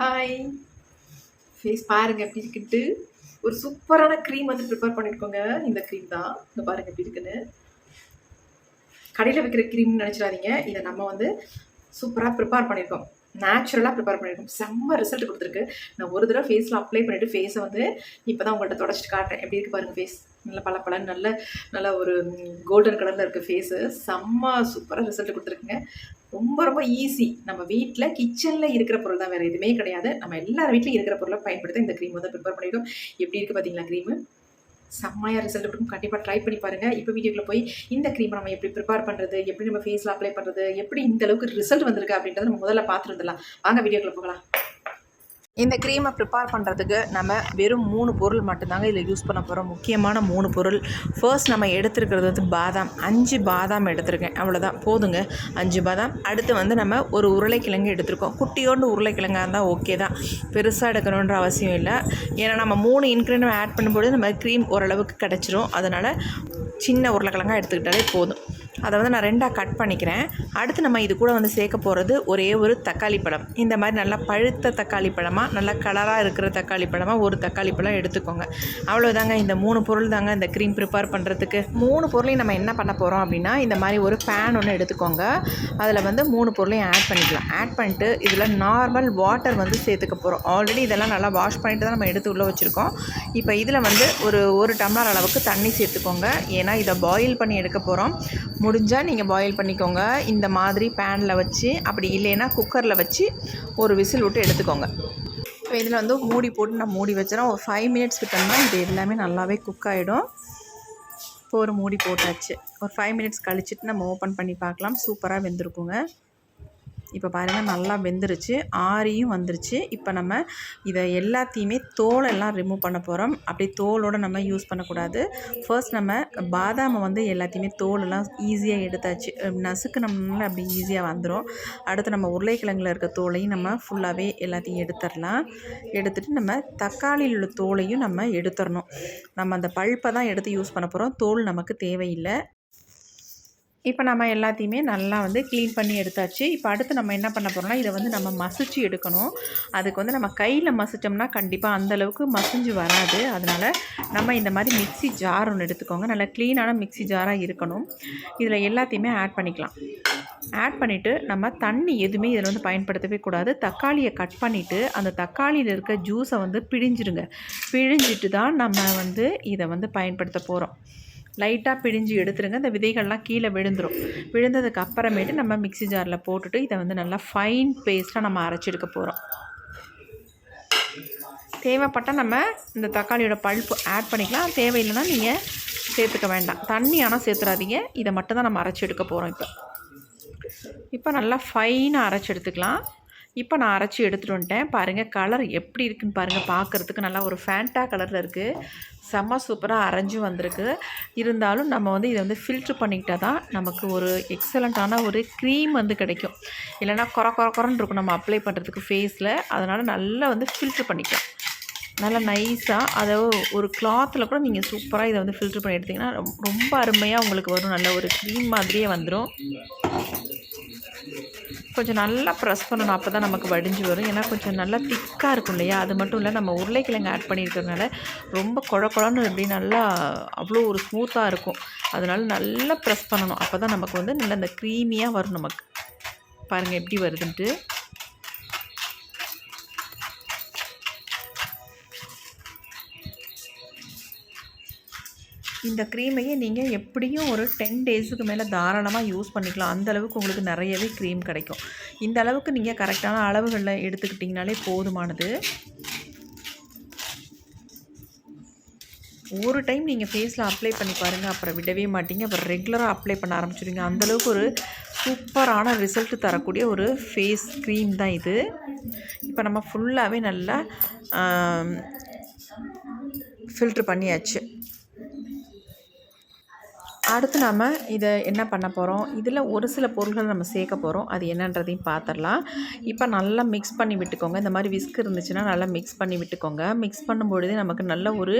Hi face பாருங்கள் எப்படி இருக்குட்டு ஒரு சூப்பரான க்ரீம் வந்து ப்ரிப்பேர் பண்ணியிருக்கோங்க இந்த க்ரீம் தான். இந்த பாருங்கள் எப்படி இருக்குன்னு கடையில் வைக்கிற க்ரீம்னு நினச்சிடாதீங்க. இதை நம்ம வந்து சூப்பராக ப்ரிப்பேர் பண்ணியிருக்கோம் நேச்சுரலாக ப்ரிப்பேர் பண்ணியிருக்கோம் செம்ம ரிசல்ட் கொடுத்துருக்கு. நான் ஒரு தடவை ஃபேஸில் அப்ளை பண்ணிவிட்டு ஃபேஸை வந்து இப்போ தான் உங்கள்கிட்ட தொடச்சிட்டு காட்டுறேன். எப்படி இருக்கு பாருங்க ஃபேஸ் நல்ல பல பல நல்ல நல்ல ஒரு கோல்டன் கலரில் இருக்க ஃபேஸு செம்ம சூப்பராக ரிசல்ட் கொடுத்துருக்குங்க. ரொம்ப ரொம்ப ஈஸி நம்ம வீட்டில் கிச்சனில் இருக்கிற பொருள் தான் வேறு எதுவுமே கிடையாது. நம்ம எல்லார் வீட்லையும் இருக்கிற பொருளை பயன்படுத்த இந்த க்ரீம் வந்து ப்ரிப்பேர் பண்ணியிருக்கோம் எப்படி இருக்குது பார்த்தீங்களா க்ரீமு செம்மையாக ரிசல்ட் இருக்கும் கண்டிப்பாக ட்ரை பண்ணி பாருங்கள் இப்போ வீடியோக்குள்ளே போய் இந்த க்ரீமை நம்ம எப்படி ப்ரிப்பேர் பண்ணுறது எப்படி நம்ம ஃபேஸில் அப்ளை பண்ணுறது எப்படி இந்த அளவுக்கு ரிசல்ட் வந்திருக்கு அப்படின்றத நம்ம முதல்ல பார்த்துட்டு வாங்க வீடியோக்குள்ளே போகலாம். இந்த க்ரீமை ப்ரிப்பேர் பண்ணுறதுக்கு நம்ம வெறும் மூணு பொருள் மட்டும்தாங்க இதில் யூஸ் பண்ண போகிறோம் முக்கியமான மூணு பொருள். ஃபர்ஸ்ட் நம்ம எடுத்துருக்கிறது வந்து பாதாம். அஞ்சு பாதாம் எடுத்திருக்கேன். அவ்வளோதான் போதுங்க. அஞ்சு பாதாம். அடுத்து வந்து நம்ம ஒரு உருளைக்கிழங்கு எடுத்திருக்கோம். குட்டியோண்டு உருளைக்கிழங்காக இருந்தால் ஓகே தான். பெருசாக எடுக்கணுன்ற அவசியம் இல்லை. ஏன்னா நம்ம மூணு இன்க்ரீடியம் ஆட் பண்ணும்போது நம்ம க்ரீம் ஓரளவுக்கு கிடச்சிரும். அதனால் சின்ன உருளைக்கிழங்காக எடுத்துக்கிட்டாலே போதும். அதை வந்து நான் ரெண்டாக கட் பண்ணிக்கிறேன். அடுத்து நம்ம இது கூட வந்து சேர்க்க போகிறது ஒரே ஒரு தக்காளி பழம். இந்த மாதிரி நல்லா பழுத்த தக்காளி பழமாக நல்லா கலராக இருக்கிற தக்காளி பழமாக ஒரு தக்காளி பழம் எடுத்துக்கோங்க. அவ்வளோதாங்க இந்த மூணு பொருள் தாங்க இந்த க்ரீம் ப்ரிப்பேர் பண்ணுறதுக்கு மூணு பொருளையும் நம்ம என்ன பண்ண போகிறோம் அப்படின்னா இந்த மாதிரி ஒரு பேன் ஒன்று எடுத்துக்கோங்க. அதில் வந்து மூணு பொருளையும் ஆட் பண்ணிக்கலாம். ஆட் பண்ணிட்டு இதில் நார்மல் வாட்டர் வந்து சேர்த்துக்க போகிறோம் ஆல்ரெடி இதெல்லாம் நல்லா வாஷ் பண்ணிட்டு தான் நம்ம எடுத்து உள்ளே வச்சுருக்கோம். இப்போ இதில் வந்து ஒரு ஒரு டம்ளர் அளவுக்கு தண்ணி சேர்த்துக்கோங்க. ஏன்னா இதை பாயில் பண்ணி எடுக்க போகிறோம் முடிஞ்சால் நீங்கள் பாயில் பண்ணிக்கோங்க. இந்த மாதிரி பேனில் வச்சு அப்படி இல்லைன்னா குக்கரில் வச்சு ஒரு விசில் விட்டு எடுத்துக்கோங்க. இப்போ இதில் வந்து மூடி போட்டு நான் மூடி வச்சுறேன் ஒரு ஃபைவ் மினிட்ஸ் விட்டோம்னா இது எல்லாமே நல்லாவே குக் ஆகிடும் இப்போ ஒரு மூடி போட்டாச்சு. ஒரு ஃபைவ் மினிட்ஸ் கழிச்சிட்டு நம்ம ஓப்பன் பண்ணி பார்க்கலாம். சூப்பராக வெந்திருக்குங்க. இப்போ பாருங்கள் நல்லா வெந்துருச்சு. ஆரியும் வந்துருச்சு. இப்போ நம்ம இதை எல்லாத்தையுமே தோலெல்லாம் ரிமூவ் பண்ண போகிறோம் அப்படி தோலோடு நம்ம யூஸ் பண்ணக்கூடாது. ஃபர்ஸ்ட் நம்ம பாதாமை வந்து எல்லாத்தையுமே தோலெல்லாம் ஈஸியாக எடுத்தாச்சு. நசுக்குனோம்னால அப்படி ஈஸியாக வந்துடும் அடுத்து நம்ம உருளைக்கிழங்குல இருக்க தோலையும் நம்ம ஃபுல்லாகவே எல்லாத்தையும் எடுத்துடலாம். எடுத்துகிட்டு நம்ம தக்காளியில் உள்ள தோலையும் நம்ம எடுத்துடணும். நம்ம அந்த பழுப்பை தான் எடுத்து யூஸ் பண்ண போகிறோம் தோல் நமக்கு தேவையில்லை. இப்போ நம்ம எல்லாத்தையுமே நல்லா வந்து க்ளீன் பண்ணி எடுத்தாச்சு. இப்போ அடுத்து நம்ம என்ன பண்ண போகிறோம்னா இதை வந்து நம்ம மசிச்சு எடுக்கணும். அதுக்கு வந்து நம்ம கையில் மசித்தோம்னா கண்டிப்பாக அந்தளவுக்கு மசிஞ்சு வராது. அதனால் நம்ம இந்த மாதிரி மிக்சி ஜார் ஒன்று எடுத்துக்கோங்க. நல்லா க்ளீனான மிக்சி ஜாராக இருக்கணும். இதில் எல்லாத்தையுமே ஆட் பண்ணிக்கலாம். ஆட் பண்ணிவிட்டு நம்ம தண்ணி எதுவுமே இதில் வந்து பயன்படுத்தவே கூடாது. தக்காளியை கட் பண்ணிவிட்டு அந்த தக்காளியில் இருக்க ஜூஸை வந்து பிழிஞ்சிடுங்க பிழிஞ்சிட்டு தான் நம்ம வந்து இதை வந்து பயன்படுத்த போகிறோம் லைட்டாக பிழிஞ்சு எடுத்துருங்க. இந்த விதைகள்லாம் கீழே விழுந்துடும் விழுந்ததுக்கு அப்புறமேட்டு நம்ம மிக்சி ஜாரில் போட்டுட்டு இதை வந்து நல்லா ஃபைன் பேஸ்ட்டாக நம்ம அரைச்செடுக்க போகிறோம் தேவைப்பட்டால் நம்ம இந்த தக்காளியோட பழுப்பு ஆட் பண்ணிக்கலாம். தேவையில்லைன்னா நீங்கள் சேர்த்துக்க வேண்டாம். தண்ணி ஆனால் சேர்த்துடாதீங்க இதை மட்டும்தான் நம்ம அரைச்சி எடுக்க போகிறோம் இப்போ. இப்போ நல்லா ஃபைனாக அரைச்சி எடுத்துக்கலாம். இப்போ நான் அரைச்சி எடுத்துகிட்டு வந்துட்டேன். பாருங்கள் கலர் எப்படி இருக்குன்னு பாருங்கள் பார்க்குறதுக்கு நல்லா ஒரு ஃபேண்டா கலரில் இருக்குது செம்ம சூப்பராக அரைஞ்சும் வந்திருக்கு. இருந்தாலும் நம்ம வந்து இதை வந்து ஃபில்ட்ரு பண்ணிக்கிட்டால் தான் நமக்கு ஒரு எக்ஸலண்ட்டான ஒரு க்ரீம் வந்து கிடைக்கும். இல்லைனா குறை குறை குறன்னு இருக்கும் நம்ம அப்ளை பண்ணுறதுக்கு ஃபேஸில் அதனால் நல்லா வந்து ஃபில்ட்ரு பண்ணிக்கலாம். நல்லா நைஸாக அதை ஒரு கிளாத்தில் கூட நீங்கள் சூப்பராக இதை வந்து ஃபில்ட்ரு பண்ணி எடுத்திங்கன்னா ரொம்ப அருமையாக உங்களுக்கு வரும். நல்ல ஒரு க்ரீம் மாதிரியே வந்துடும் கொஞ்சம் நல்லா ப்ரெஸ் பண்ணணும். அப்போ தான் நமக்கு வடிஞ்சு வரும். ஏன்னா கொஞ்சம் நல்லா திக்காக இருக்கும் இல்லையா? அது மட்டும் இல்லை நம்ம உருளைக்கிழங்கு ஆட் பண்ணியிருக்கிறதுனால ரொம்ப குழ குழன்னு எப்படி நல்லா அவ்வளோ ஒரு ஸ்மூத்தாக இருக்கும். அதனால் நல்லா ப்ரெஸ் பண்ணணும். அப்போ தான் நமக்கு வந்து நல்லா அந்த க்ரீமியாக வரும் நமக்கு. பாருங்கள் எப்படி வருதுன்ட்டு. இந்த க்ரீமையே நீங்கள் எப்படியும் ஒரு டென் டேஸுக்கு மேலே தாராளமாக யூஸ் பண்ணிக்கலாம். அந்த அளவுக்கு உங்களுக்கு நிறையவே க்ரீம் கிடைக்கும். இந்த அளவுக்கு நீங்கள் கரெக்டான அளவுகளில் எடுத்துக்கிட்டிங்கனாலே போதுமானது. ஒரு டைம் நீங்கள் ஃபேஸில் அப்ளை பண்ணி பாருங்கள் அப்புறம் விடவே மாட்டீங்க. அப்புறம் ரெகுலராக அப்ளை பண்ண ஆரம்பிச்சிடுங்க அந்தளவுக்கு ஒரு சூப்பரான ரிசல்ட் தரக்கூடிய ஒரு ஃபேஸ் க்ரீம் தான் இது. இப்போ நம்ம ஃபுல்லாகவே நல்லா ஃபில்ட்ரு பண்ணியாச்சு. அடுத்து நம்ம இதை என்ன பண்ண போகிறோம் இதில் ஒரு சில பொருள்கள் நம்ம சேர்க்க போகிறோம் அது என்னன்றதையும் பார்த்துடலாம் இப்போ நல்லா மிக்ஸ் பண்ணி விட்டுக்கோங்க. இந்த மாதிரி விஸ்க் இருந்துச்சுன்னா நல்லா மிக்ஸ் பண்ணி விட்டுக்கோங்க. மிக்ஸ் பண்ணும்பொழுதே நமக்கு நல்ல ஒரு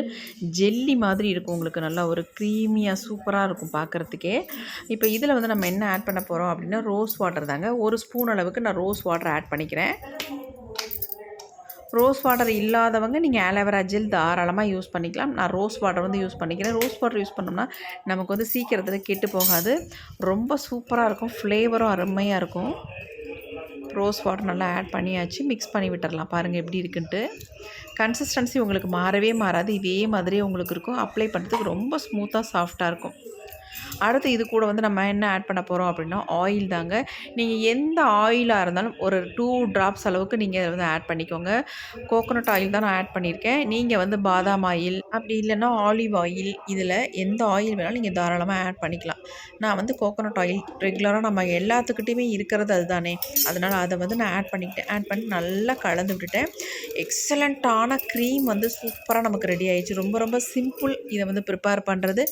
ஜெல்லி மாதிரி இருக்கும் உங்களுக்கு. நல்லா ஒரு க்ரீமியாக சூப்பராக இருக்கும் பார்க்குறதுக்கே இப்போ இதில் வந்து நம்ம என்ன ஆட் பண்ண போகிறோம் அப்படின்னா ரோஸ் வாட்டர் தாங்க. ஒரு ஸ்பூன் அளவுக்கு நான் ரோஸ் வாட்டர் ஆட் பண்ணிக்கிறேன். ரோஸ் வாட்டர் இல்லாதவங்க நீங்கள் ஆலோவேரா ஜெல் தாராளமாக யூஸ் பண்ணிக்கலாம். நான் ரோஸ் வாட்டர் வந்து யூஸ் பண்ணிக்கிறேன். ரோஸ் வாட்டர் யூஸ் பண்ணோம்னா நமக்கு வந்து சீக்கிரத்தில் கெட்டு போகாது. ரொம்ப சூப்பராக இருக்கும். ஃப்ளேவரும் அருமையாக இருக்கும். ரோஸ் வாட்டர் நல்லா ஆட் பண்ணியாச்சு. மிக்ஸ் பண்ணி விட்டுறலாம். பாருங்கள் எப்படி இருக்குன்ட்டு. கன்சிஸ்டன்சி உங்களுக்கு மாறவே மாறாது. இதே மாதிரி உங்களுக்கு இருக்கும். அப்ளை பண்ணுறதுக்கு ரொம்ப ஸ்மூத்தாக சாஃப்டாக இருக்கும். அடுத்து இது கூட வந்து நம்ம என்ன ஆட் பண்ண போகிறோம் அப்படின்னா ஆயில் தாங்க. நீங்கள் எந்த ஆயிலாக இருந்தாலும் ஒரு டூ ட்ராப்ஸ் அளவுக்கு நீங்கள் வந்து ஆட் பண்ணிக்கோங்க. கோகோனட் ஆயில் தான் நான் ஆட் பண்ணியிருக்கேன். நீங்கள் வந்து பாதாம் ஆயில் அப்படி இல்லைன்னா ஆலிவ் ஆயில் இதில் எந்த ஆயில் வேணாலும் நீங்கள் தாராளமாக ஆட் பண்ணிக்கலாம். நான் வந்து கோகோனட் ஆயில் ரெகுலராக நம்ம எல்லாத்துக்கிட்டையுமே இருக்கிறது அதுதானே. அதனால் அதை வந்து நான் ஆட் பண்ணிக்கிட்டேன். ஆட் பண்ணி நல்லா கலந்து விட்டுட்டேன். எக்ஸலண்ட்டான க்ரீம் வந்து சூப்பராக நமக்கு ரெடி ஆயிடுச்சு. ரொம்ப ரொம்ப சிம்பிள் இதை வந்து ப்ரிப்பேர் பண்ணுறது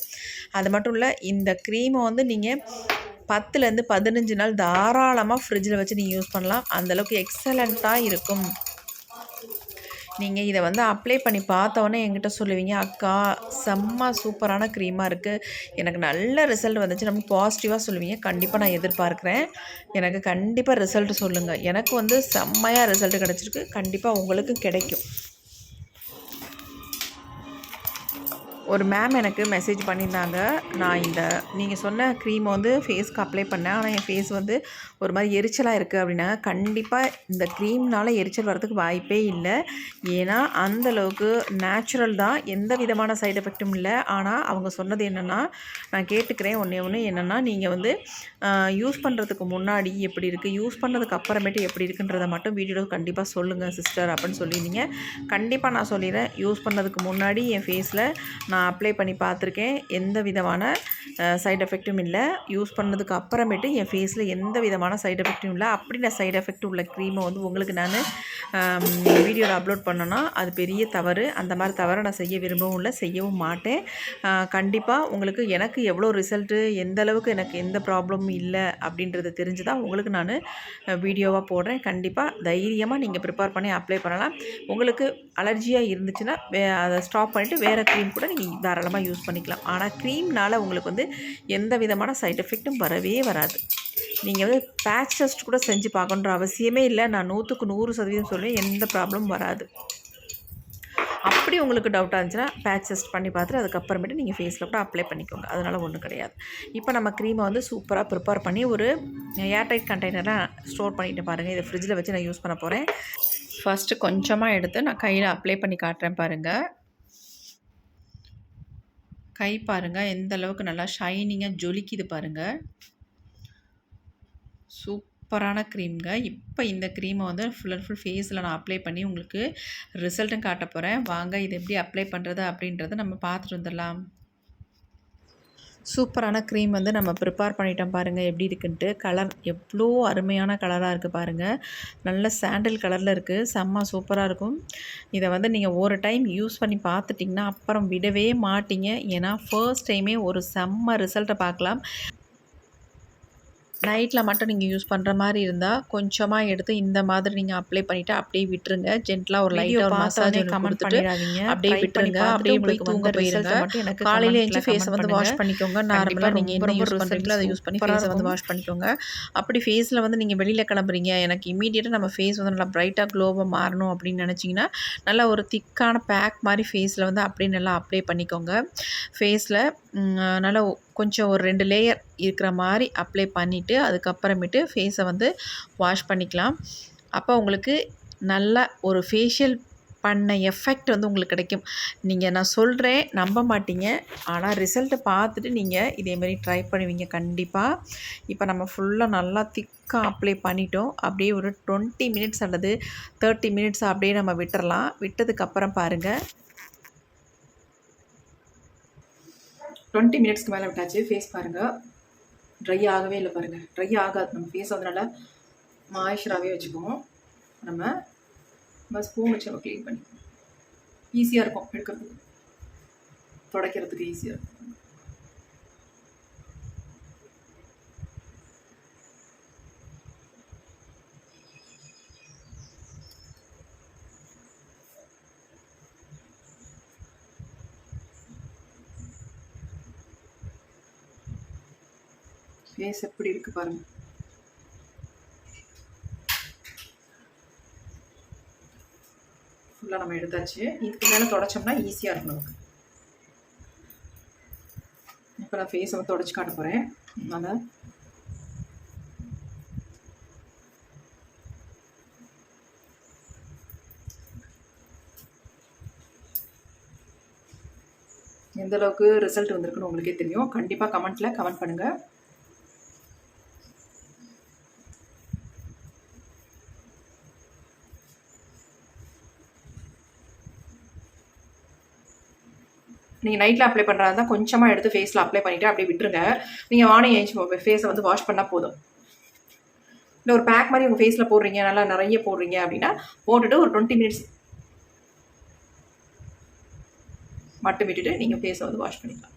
அது மட்டும் இல்லை இந்த க்ரீமை வந்து நீங்கள் பத்துலேருந்து பதினஞ்சு நாள் தாராளமாக ஃப்ரிட்ஜில் வச்சு நீங்கள் யூஸ் பண்ணலாம். அந்தளவுக்கு எக்ஸலண்ட்டாக இருக்கும். நீங்கள் இதை வந்து அப்ளை பண்ணி பார்த்தோன்னே என்கிட்ட சொல்லுவீங்க அக்கா செம்ம சூப்பரான க்ரீமாக இருக்குது எனக்கு நல்ல ரிசல்ட் வந்துச்சு நம்ம பாசிட்டிவாக சொல்லுவீங்க. கண்டிப்பாக நான் எதிர்பார்க்குறேன். எனக்கு கண்டிப்பாக ரிசல்ட் சொல்லுங்கள் எனக்கு வந்து செம்மையாக ரிசல்ட் கிடச்சிருக்கு. கண்டிப்பாக உங்களுக்கும் கிடைக்கும். ஒரு மேம் எனக்கு மெசேஜ் பண்ணியிருந்தாங்க. நான் இந்த நீங்கள் சொன்ன க்ரீமை வந்து ஃபேஸ்க்கு அப்ளை பண்ணேன். ஆனால் என் ஃபேஸ் வந்து ஒரு மாதிரி எரிச்சலாக இருக்குது அப்படின்னாங்க. கண்டிப்பாக இந்த க்ரீம்னால எரிச்சல் வரதுக்கு வாய்ப்பே இல்லை. ஏன்னா அந்தளவுக்கு நேச்சுரல் தான். எந்த விதமான சைடு எஃபெக்ட்டும் இல்லை. ஆனால் அவங்க சொன்னது என்னென்னா நான் கேட்டுக்கிறேன் ஒன்றே ஒன்று என்னென்னா நீங்கள் வந்து யூஸ் பண்ணுறதுக்கு முன்னாடி எப்படி இருக்குது யூஸ் பண்ணதுக்கு அப்புறமேட்டு எப்படி இருக்குன்றதை மட்டும் வீடியோ கண்டிப்பாக சொல்லுங்கள் சிஸ்டர் அப்படின்னு சொல்லியிருந்தீங்க. கண்டிப்பாக நான் சொல்லிடுறேன். யூஸ் பண்ணதுக்கு முன்னாடி என் ஃபேஸில் நான் அப்ளை பண்ணி பார்த்துருக்கேன். எந்த விதமான சைட் எஃபெக்ட்டும் இல்லை. யூஸ் பண்ணதுக்கு அப்புறமேட்டு என் ஃபேஸில் எந்த விதமான சைட் எஃபெக்ட்டும் இல்லை. அப்படி நான் சைடு எஃபெக்ட் உள்ள க்ரீமை வந்து உங்களுக்கு நான் வீடியோவில் அப்லோட் பண்ணேன்னா அது பெரிய தவறு. அந்த மாதிரி தவறை நான் செய்ய விரும்பவும் இல்லை செய்யவும் மாட்டேன். கண்டிப்பாக உங்களுக்கு எனக்கு எவ்வளோ ரிசல்ட்டு எந்த அளவுக்கு எனக்கு எந்த ப்ராப்ளமும் இல்லை அப்படின்றத தெரிஞ்சு தான் உங்களுக்கு நான் வீடியோவாக போடுறேன். கண்டிப்பாக தைரியமாக நீங்கள் ப்ரிப்பேர் பண்ணி அப்ளை பண்ணலாம். உங்களுக்கு அலர்ஜியாக இருந்துச்சுன்னா அதை ஸ்டாப் பண்ணிவிட்டு வேறு க்ரீம் கூட நீங்கள் தாராளமாக யூஸ் பண்ணிக்கலாம். ஆனால் க்ரீம்னால் உங்களுக்கு வந்து எந்த விதமான சைட் எஃபெக்ட்டும் வரவே வராது. நீங்கள் வந்து பேட்ச் டெஸ்ட் கூட செஞ்சு பார்க்கணுன்ற அவசியமே இல்லை. நான் நூற்றுக்கு நூறு சதவீதம் சொல்லுவேன் எந்த ப்ராப்ளமும் வராது. அப்படி உங்களுக்கு டவுட்டாக இருந்துச்சுன்னா பேட்ச் டெஸ்ட் பண்ணி பார்த்துட்டு அதுக்கப்புறமேட்டு நீங்கள் ஃபேஸில் கூட அப்ளை பண்ணிக்கோங்க. அதனால் ஒன்றும் கிடையாது. இப்போ நம்ம க்ரீமை வந்து சூப்பராக ப்ரிப்பேர் பண்ணி ஒரு ஏர்டைட் கண்டெய்னராக ஸ்டோர் பண்ணிட்டு பாருங்கள் இதை ஃப்ரிட்ஜில் வச்சு நான் யூஸ் பண்ண போகிறேன் ஃபஸ்ட்டு கொஞ்சமாக எடுத்து நான் கையில் அப்ளை பண்ணி காட்டுறேன் பாருங்கள் கை பாருங்கள் எந்த அளவுக்கு நல்லா ஷைனிங்காக ஜொலிக்குது பாருங்கள் சூப்பரான க்ரீம்ங்க இப்போ இந்த க்ரீமை வந்து ஃபுல் அண்ட் ஃபுல் ஃபேஸில் நான் அப்ளை பண்ணி உங்களுக்கு ரிசல்ட்டும் காட்ட போகிறேன் வாங்க இது எப்படி அப்ளை பண்ணுறது அப்படின்றத நம்ம பார்த்துட்டு வந்துடலாம். சூப்பரான க்ரீம் வந்து நம்ம ப்ரிப்பேர் பண்ணிட்டோம் பாருங்கள் எப்படி இருக்குன்ட்டு. கலர் எவ்வளோ அருமையான கலராக இருக்குது பாருங்கள் நல்ல சாண்டில் கலரில் இருக்குது செம்ம சூப்பராக இருக்கும். இதை வந்து நீங்கள் ஒரு டைம் யூஸ் பண்ணி பார்த்துட்டிங்கன்னா அப்புறம் விடவே மாட்டீங்க. ஏன்னா ஃபர்ஸ்ட் டைமே ஒரு செம்ம ரிசல்ட்டை பார்க்கலாம் நைட்டில் மட்டும் நீங்கள் யூஸ் பண்ணுற மாதிரி இருந்தால் கொஞ்சமாக எடுத்து இந்த மாதிரி நீங்கள் அப்ளை பண்ணிவிட்டு அப்படியே விட்டுருங்க. ஜென்டலாக ஒரு லைட்டாக ஒரு மசாஜ் பண்ணிடாதீங்க. அப்படியே விட்டுருங்க. அப்படியே உங்களுக்கு தூங்க போயிருங்க. எனக்கு காலையில் எழுந்து ஃபேஸை வந்து வாஷ் பண்ணிக்கோங்க. நார்மலாக நீங்கள் என்ன யூஸ் பண்ணுறீங்களோ அதை யூஸ் பண்ணி ஃபேஸை வந்து வாஷ் பண்ணிக்கோங்க. அப்படி ஃபேஸில் வந்து நீங்கள் வெளியில் கிளம்புறீங்க. எனக்கு இமீடியட்டாக நம்ம ஃபேஸ் வந்து நல்லா ப்ரைட்டாக க்ளோவாக மாறணும் அப்படின்னு நினச்சிங்கன்னா நல்லா ஒரு திக்கான பேக் மாதிரி ஃபேஸில் வந்து அப்படியே நல்லா அப்ளை பண்ணிக்கோங்க. ஃபேஸில் நல்லா கொஞ்சம் ஒரு ரெண்டு லேயர் இருக்கிற மாதிரி அப்ளை பண்ணிவிட்டு அதுக்கப்புறமேட்டு ஃபேஸை வந்து வாஷ் பண்ணிக்கலாம். அப்போ உங்களுக்கு நல்ல ஒரு ஃபேஷியல் பண்ண எஃபெக்ட் வந்து உங்களுக்கு கிடைக்கும். நீங்கள் நான் சொல்கிறேன் நம்ப மாட்டீங்க. ஆனால் ரிசல்ட்டை பார்த்துட்டு நீங்கள் இதேமாரி ட்ரை பண்ணுவீங்க கண்டிப்பாக இப்போ நம்ம ஃபுல்லாக நல்லா திக்காக அப்ளை பண்ணிட்டோம். அப்படியே ஒரு டுவெண்ட்டி மினிட்ஸ் அல்லது தேர்ட்டி மினிட்ஸ் அப்படியே நம்ம விட்டுறலாம். விட்டதுக்கப்புறம் பாருங்கள் டுவெண்ட்டி மினிட்ஸ்க்கு மேலே விட்டாச்சு. ஃபேஸ் பாருங்கள் ட்ரை ஆகவே இல்லை பாருங்கள் ட்ரை ஆகாது. நம்ம ஃபேஸ் அதனால் நல்லா வச்சுக்குவோம். நம்ம நம்ம ஸ்பூன் வச்சு நம்ம க்ளீன் பண்ணி ஈஸியாக இருக்கும் எடுக்கிறதுக்கு. துடைக்கிறதுக்கு ஈஸியாக இருக்கும். ஃபேஸ் எப்படி இருக்கு பாருங்க. ஃபுல்லாக நம்ம எடுத்தாச்சு. இதுக்கு மேலே தொடச்சோம்னா ஈஸியாக இருக்கும் நமக்கு. இப்போ நான் ஃபேஸை வந்து தொடச்சி காட்ட போகிறேன் அதனால் எந்தளவுக்கு ரிசல்ட் வந்திருக்குன்னு உங்களுக்கே தெரியும். கண்டிப்பாக கமெண்ட்டில் கமெண்ட் பண்ணுங்கள் நீங்கள் நைட்டில் அப்ளை பண்ணுறதா இருந்தால் கொஞ்சமாக எடுத்து ஃபேஸில் அப்ளை பண்ணிவிட்டு அப்படியே விட்டுருங்க. நீங்கள் வாணி ஏஞ்சி ஃபேஸை வந்து வாஷ் பண்ணால் போதும். இல்லை ஒரு பேக் மாதிரி உங்கள் ஃபேஸில் போடுறீங்க நல்லா நிறைய போடுறீங்க அப்படின்னா போட்டுட்டு ஒரு டுவெண்ட்டி மினிட்ஸ் மட்டும் விட்டுட்டு நீங்கள் ஃபேஸை வந்து வாஷ் பண்ணிக்கலாம்.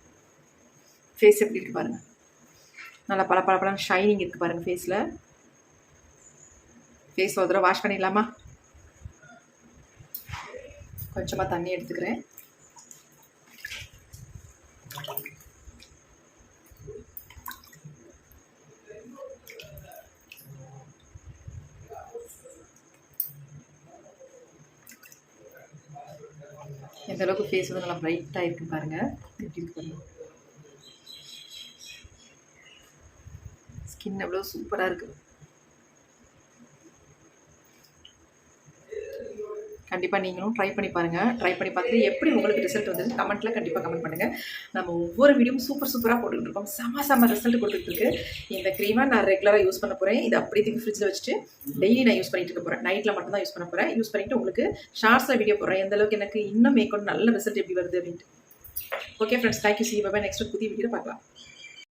ஃபேஸ் எப்படி இருக்குது பாருங்கள் நல்லா பல பல பழம் ஷைனிங் இருக்குது பாருங்கள் ஃபேஸில் ஃபேஸ் ஒரு தடவை வாஷ் பண்ணிடலாமா? கொஞ்சமாக தண்ணி எடுத்துக்கிறேன். எந்த அளவுக்கு ஃபேஸ் வந்து நல்லா பிரைட்டாக இருக்கு பாருங்க. எப்படி இருக்கு ஸ்கின் அவ்வளோ சூப்பராக இருக்கு. கண்டிப்பாக நீங்களும் ட்ரை பண்ணி பாருங்கள் ட்ரை பண்ணி பார்த்துட்டு எப்படி உங்களுக்கு ரிசல்ட் வந்தது கமெண்ட்டில் கண்டிப்பாக கமெண்ட் பண்ணுங்கள் நம்ம ஒவ்வொரு வீடியோவும் சூப்பர் சூப்பராக போட்டுக்கிட்டு இருக்கோம். செம செம ரிசல்ட் கொடுத்துருக்கு இந்த க்ரீமை நான் ரெகுலராக யூஸ் பண்ண போகிறேன் இது அப்படி தூக்கி ஃப்ரிட்ஜில் வச்சுட்டு டெய்லி நான் யூஸ் பண்ணிட்டு இருக்க போகிறேன் நைட்டில் மட்டும் தான் யூஸ் பண்ண போகிறேன் யூஸ் பண்ணிவிட்டு உங்களுக்கு ஷார்ட்ஸில் வீடியோ போடுறேன். எந்த அளவுக்கு எனக்கு இன்னும் மேற்கொண்டு நல்ல ரிசல்ட் எப்படி வருது அப்படின்ட்டு. ஓகே ஃப்ரெண்ட்ஸ் தேங்க்யூ சி பாபா நெக்ஸ்ட் புதிய வீடியோ பார்க்கலாம்.